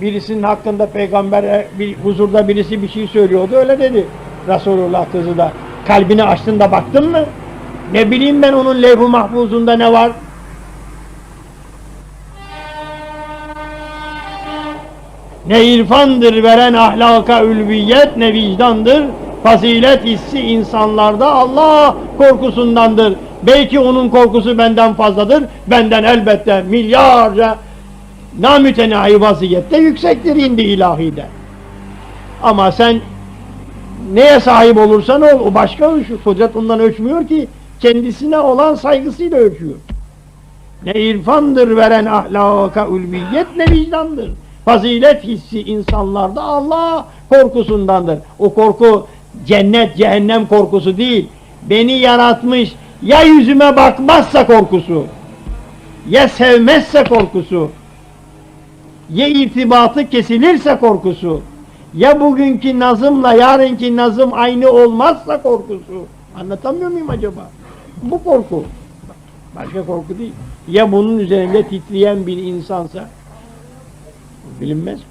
birisinin hakkında peygamber bir huzurda birisi bir şey söylüyordu öyle dedi Resulullah kızı da. Kalbini açtın da baktın mı? Ne bileyim ben onun levh-i mahfuzunda ne var? Ne irfandır veren ahlaka ülviyet ne vicdandır. Fazilet hissi insanlarda Allah korkusundandır. Belki onun korkusu benden fazladır. Benden elbette milyarca namütenahi vaziyette yüksektir indi ilahide. Ama sen neye sahip olursan ol o başka ölçü. Kudret ondan ölçmüyor ki kendisine olan saygısıyla ölçüyor. Ne irfandır veren ahlaka ulviyet ne vicdandır. Fazilet hissi insanlarda Allah korkusundandır. O korku cennet cehennem korkusu değil. Beni yaratmış ya yüzüme bakmazsa korkusu. Ya sevmezse korkusu. Ya irtibatı kesilirse korkusu. Ya bugünkü nazımla yarınki nazım aynı olmazsa korkusu. Anlatamıyor muyum acaba? Bu korku. Başka korku değil. Ya bunun üzerinde titreyen bir insansa bilinmez ki.